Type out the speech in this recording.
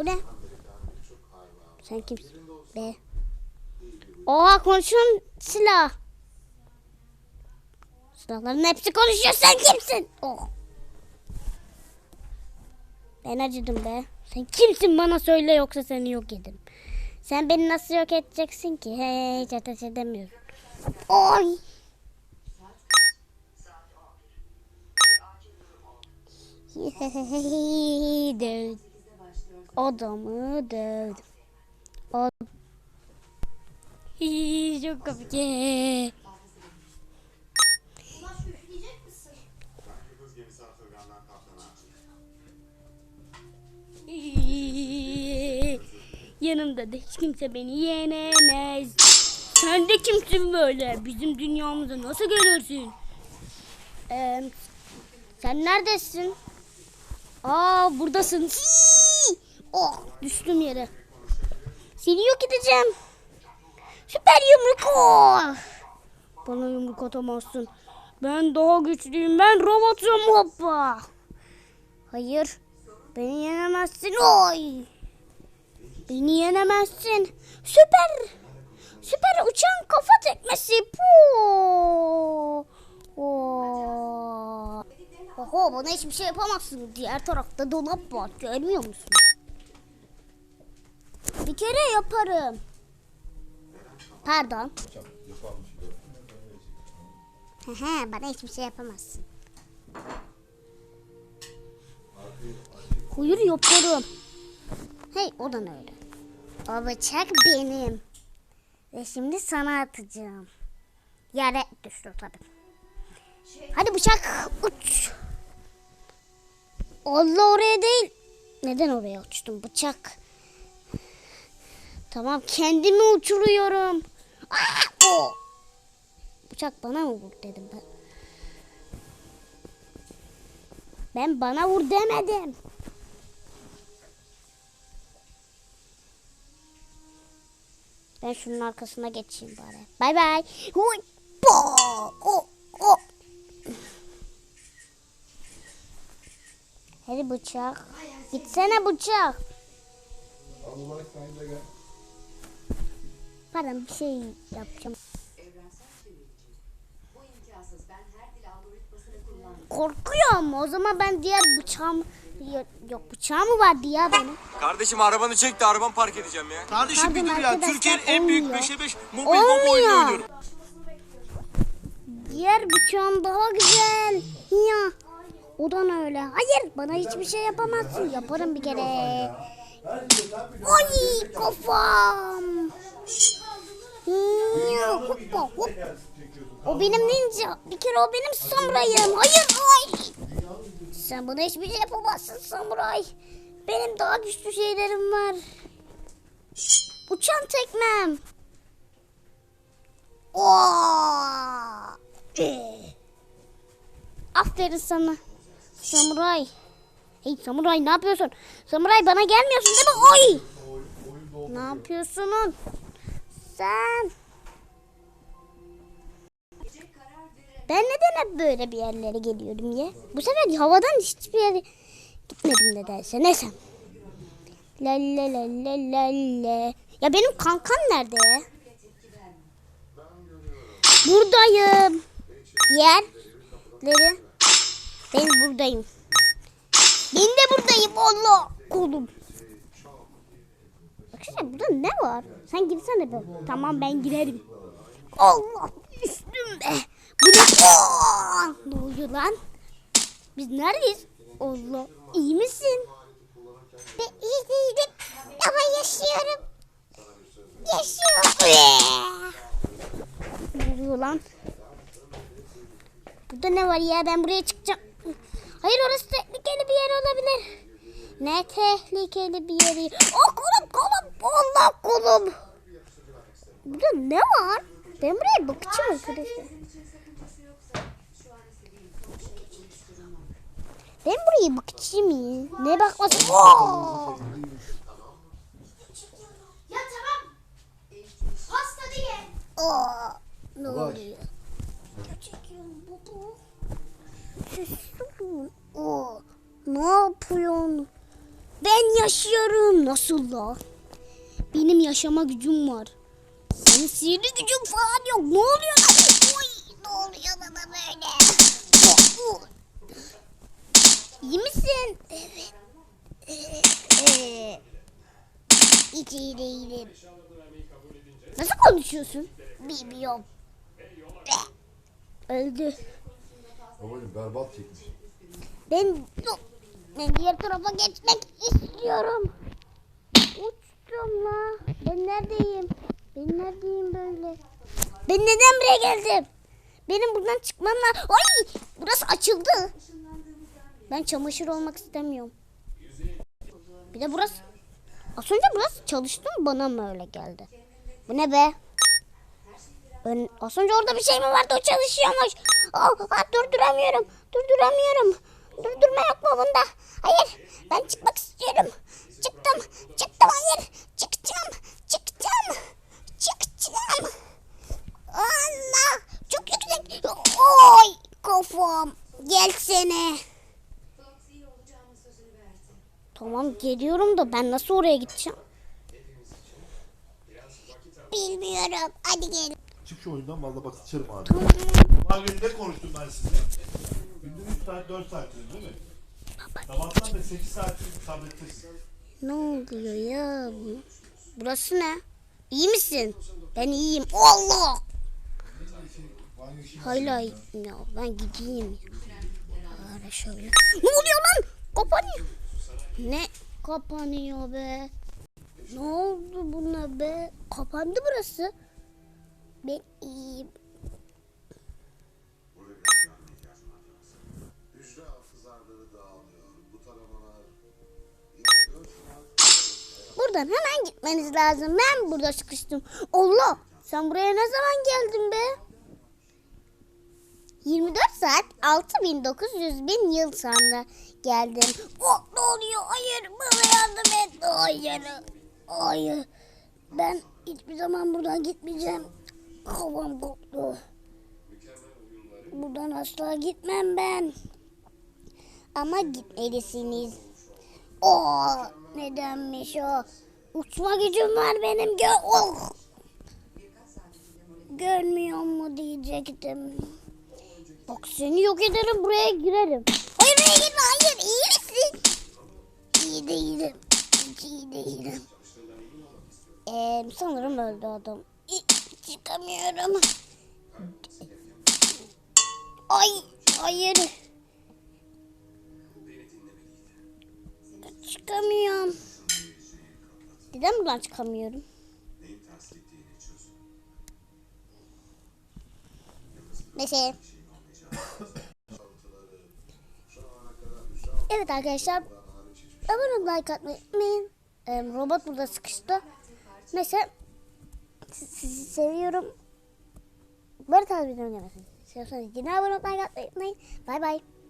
Bu ne? Sen kimsin? Be. Oha konuşuyorsun silah. Silahların hepsi konuşuyor sen kimsin? Oh. Ben acıdım be. Sen kimsin bana söyle yoksa seni yok ederim. Sen beni nasıl yok edeceksin ki? He, hiç ateş edemiyorum. Oy. Dövdüm. Adamı dövdüm. Ad Hii, Çok komik. Yanımda da hiç kimse beni yenemez. Sen de kimsin böyle? Bizim dünyamıza nasıl gelirsin? Ee, sen neredesin? Aa buradasın. Hii! Oh düştüm yere. Seni yok edeceğim. Süper yumruk o. Bana yumruk atamazsın. Ben daha güçlüyüm. Ben robotum hoppa. Hayır. Beni yenemezsin. Oy. Beni yenemezsin. Süper. Süper uçan kafa tekmesi. Puu. Oo. Oho bana hiçbir şey yapamazsın. Diğer tarafta dolap var. Görmüyor musun? Kere yaparım. Pardon. Hehe, bana hiçbir şey yapamazsın. Hayır yaparım. Hey o da ne öyle? O bıçak benim. Ve şimdi sana atacağım. Yere düştü tabii. Hadi bıçak uç. Allah oraya değil. Neden oraya uçtum bıçak? Tamam kendimi uçuruyorum. Aa, o. Bıçak bana mı vur dedim ben. Ben bana vur demedim. Ben şunun arkasına geçeyim bari. Bay bay. Huy. Bo. O. O. Hadi bıçak. Gitsene bıçak. Allah de gel. Pardon bir şey yapacağım. Evrensel çevirici. Bu imkansız. Ben her dil algoritmasını kullandım. Korkuyor ama o zaman ben diğer bıçağım yok, yok bıçağım mı vardı ya benim? Kardeşim arabanı çek de arabanı park edeceğim ya. Kardeşim bir Pardon dur ya. arkadaşlar, Türkiye'nin en büyük olmuyor. 5'e 5 mobil bomba oyunu Olmuyor. oynuyorum. Diğer bıçağım daha güzel. Ya. O da öyle. Hayır bana hiçbir şey yapamazsın. Yaparım bir kere. Ay kafam. Hoppa, hop. O benim ninja. Bir kere o benim samurayım. Hayır ay. Sen bana hiçbir şey yapamazsın samuray. Benim daha güçlü şeylerim var. Uçan tekmem. Aferin sana. Samuray. Hey samuray ne yapıyorsun? Samuray bana gelmiyorsun değil mi? Oy! Ne yapıyorsun? Sen. Ben neden hep böyle bir yerlere geliyorum ya? Bu sefer havadan hiçbir yere gitmedim nedense. Neyse. La la la la la la. Ya benim kankam nerede ya? Buradayım. Diğerleri. Ben buradayım. Ben de buradayım Allah kolum. Baksana burada ne var? Sen girsene be. Tamam ben girerim. Allah üstümde. Bu ne? Ne oluyor lan? Biz neredeyiz? Allah iyi misin? Ben iyi değilim ama yaşıyorum. Yaşıyorum. Ne oluyor lan? Burada ne var ya? Ben buraya çıkacağım. Hayır orası tehlikeli bir yer olabilir. Ne tehlikeli bir yeri? Oh kolum kolum. Allah kolum. Burada ne var? Ben buraya bakacağım arkadaşlar. Ben buraya bakacağım ya. Ne bakması? Oh! Ya tamam. Hasta diye. Oh! Ne oluyor? Çekiyorum baba. Olun. Oh! Ne yapıyorsun? Ben yaşıyorum. Nasıl la? Benim yaşama gücüm var. Senin sihirli gücün falan yok. Ne oluyor lan? Oy, ne oluyor bana böyle? İyi misin? Evet. Ee, hiç iyi değilim. Nasıl konuşuyorsun? Bilmiyorum. Öldü. Babacım berbat çekmiş. Ben, ben diğer tarafa geçmek istiyorum. La. Ben neredeyim? Ben neredeyim böyle? Ben neden buraya geldim? Benim buradan çıkmam lazım. Ay! Burası açıldı. Ben çamaşır olmak istemiyorum. Bir de burası... Az önce burası çalıştı mı bana mı öyle geldi? Bu ne be? Ben, az önce orada bir şey mi vardı o çalışıyormuş. Oh, ah, durduramıyorum. Durduramıyorum. Durdurma yok mu bunda? Hayır ben çıkmak istiyorum. Çıktım. Çıktım hayır. Çıkacağım. Çıkacağım. Çıkacağım. Allah çok yüksek. Oy kafam. Gelsene. Tamam geliyorum da ben nasıl oraya gideceğim? Bilmiyorum. Hadi gel. Çık şu oyundan valla bak sıçarım abi. Günü ne konuştum ben sizinle? Günde 3 saat 4 saat değil mi? Sabahtan beri 8 saat tablettesin. Ne oluyor ya bu? Burası ne? İyi misin? Ben iyiyim. Allah! Hala ya ben gideyim. Bari şöyle. Ne oluyor lan? Kapanıyor. Ne kapanıyor be? Ne oldu buna be? Kapandı burası. Ben iyiyim. Buradan hemen gitmeniz lazım. Ben burada sıkıştım. Allah! Sen buraya ne zaman geldin be? 24 saat 6900 bin yıl sonra geldim. Oh, ne oluyor? Hayır bana yardım et. Hayır. Hayır. Ben hiçbir zaman buradan gitmeyeceğim. Havam koptu. Buradan asla gitmem ben. Ama gitmelisiniz. Oo, nedenmiş o? Uçma gücüm var benim. Gö oh. Görmüyor mu diyecektim. Bak seni yok ederim buraya girerim. Hayır buraya girme hayır iyi misin? İyi değilim. Hiç iyi değilim. Ee, sanırım öldü adam. Çıkamıyorum. Ay hayır. Çıkamıyorum. Neden buradan çıkamıyorum? Neyse. Evet arkadaşlar. Abone ol, like atmayı unutmayın. Ee, robot burada sıkıştı. Neyse. si- Sizi seviyorum. Böyle tarz videomu görmesiniz. Seviyorsanız yine abone ol, like atmayı unutmayın. Bay bay.